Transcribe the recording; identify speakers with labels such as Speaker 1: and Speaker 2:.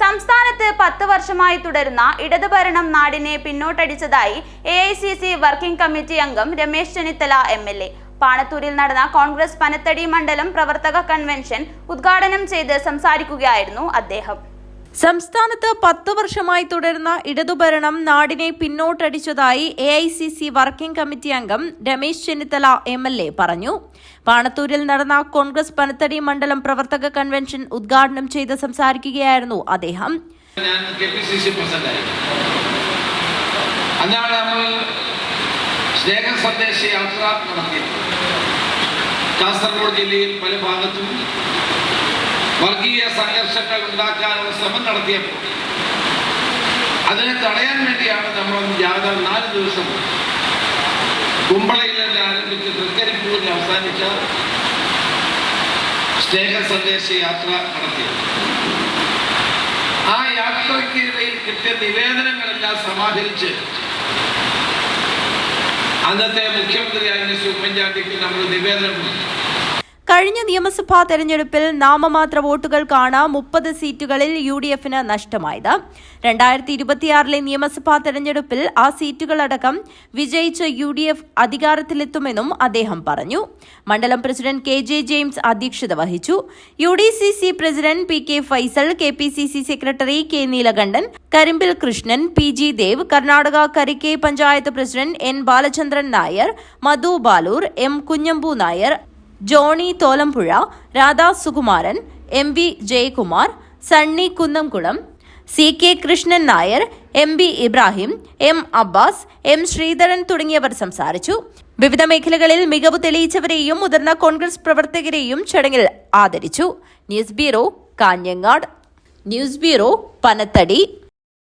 Speaker 1: സംസ്ഥാനത്ത് പത്ത് വർഷമായി തുടരുന്ന ഇടതുഭരണം നാടിനെ പിന്നോട്ടടിച്ചതായി A I C C working committee അംഗം Ramesh Chennithala M L A പാണത്തൂരിൽ നടന്ന കോൺഗ്രസ് പനത്തടി മണ്ഡലം പ്രവർത്തക കൺവെൻഷൻ ഉദ്ഘാടനം ചെയ്ത് സംസാരിക്കുകയായിരുന്നു അദ്ദേഹം.
Speaker 2: സംസ്ഥാനത്ത് പത്ത് വർഷമായി തുടരുന്ന ഇടതുഭരണം നാടിനെ പിന്നോട്ടടിച്ചതായി A I C C working committee അംഗം Ramesh Chennithala M L A പറഞ്ഞു. പാണത്തൂരിൽ നടന്ന കോൺഗ്രസ് പനത്തടി മണ്ഡലം പ്രവർത്തക കൺവെൻഷൻ ഉദ്ഘാടനം ചെയ്ത് സംസാരിക്കുകയായിരുന്നു അദ്ദേഹം.
Speaker 3: കാസർഗോഡ് ജില്ലയിൽ പല ഭാഗത്തും വർഗീയ സംഘർഷങ്ങൾ ഉണ്ടാക്കാനുള്ള ശ്രമം നടത്തിയപ്പോൾ അതിനെ തടയാൻ വേണ്ടിയാണ് നമ്മൾ ജാഥ നാല് ദിവസം കുമ്പളയിൽ നിന്ന് ആരംഭിച്ച് തൃക്കരിപ്പൂരിൽ അവസാനിച്ച സ്നേഹ സന്ദേശ യാത്ര നടത്തിയത് ആ യാത്രയ്ക്കിടയിൽ കിട്ടിയ നിവേദനങ്ങളെല്ലാം സമാഹരിച്ച് അന്നത്തെ മുഖ്യമന്ത്രിയായ ഉമ്മൻചാണ്ടിക്ക് നമ്മൾ നിവേദനം.
Speaker 2: കഴിഞ്ഞ നിയമസഭാ തെരഞ്ഞെടുപ്പിൽ നാമമാത്ര വോട്ടുകൾക്കാണ് മുപ്പത് സീറ്റുകളിൽ യു ഡി എഫിന് നഷ്ടമായത്. രണ്ടായിരത്തി ഇരുപത്തിയാറിലെ നിയമസഭാ തെരഞ്ഞെടുപ്പിൽ ആ സീറ്റുകളടക്കം വിജയിച്ച യു ഡി എഫ് അധികാരത്തിലെത്തുമെന്നും അദ്ദേഹം പറഞ്ഞു. മണ്ഡലം പ്രസിഡന്റ് കെ ജെ ജെയിംസ് അധ്യക്ഷത വഹിച്ചു. U D C C president P K Faisal K P C C secretary K Neelakandan Karimbil Krishnan P G Dev Karnataka Karike panchayat president N Balachandran Nair Madhu Balur M Kunhambu Nair Johny Tholampuzha Radha Sukumaran M V Jayakumar Sunny Kunnamkulam C K Krishnan Nair M B Ibrahim M Abbas M Sreedharan തുടങ്ങിയവർ സംസാരിച്ചു. വിവിധ മേഖലകളിൽ മികവ് തെളിയിച്ചവരെയും മുതിർന്ന കോൺഗ്രസ് പ്രവർത്തകരെയും ചടങ്ങിൽ ആദരിച്ചു. News bureau Kanhangad. News bureau Panathady.